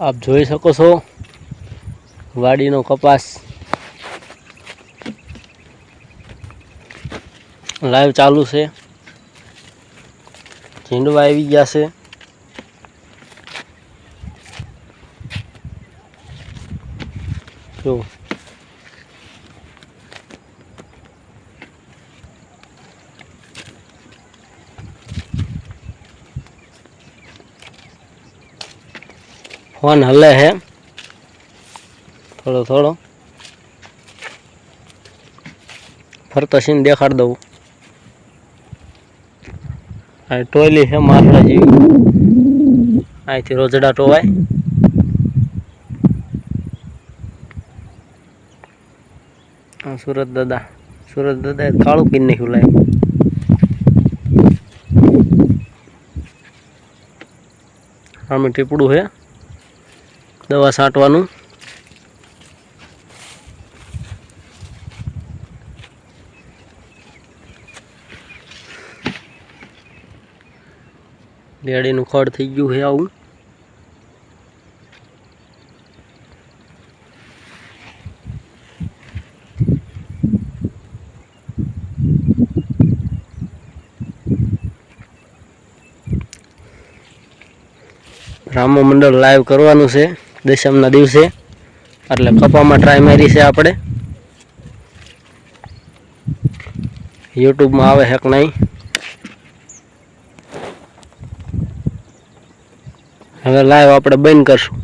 આપ જોઈ શકો છો વાડીનો કપાસ. લાઈવ ચાલુ છે. ઝીંડવા આવી ગયા છે. જો. ફોન હલે હે. થોડો થોડો. ફરતો સીન દેખાડ દઉં. આ ટોયલી છે મારવા જેવી. અહીંથી રોજડા ટોવાય. સુરત દાદા સુરત દાદા કાળું પીને નહીં લાય. આમે ટીપડું છે દવા છાંટવાનું. બેડીનું ખડ થઈ ગયું છે આવું. રામો મંડળ લાઈવ કરવાનું છે. દશમના દિવસે. એટલે કપામાં ટ્રાય મારી છે આપણે. યુટ્યુબમાં આવે હેક નહીં. હવે લાઈવ આપણે બંધ કરશું.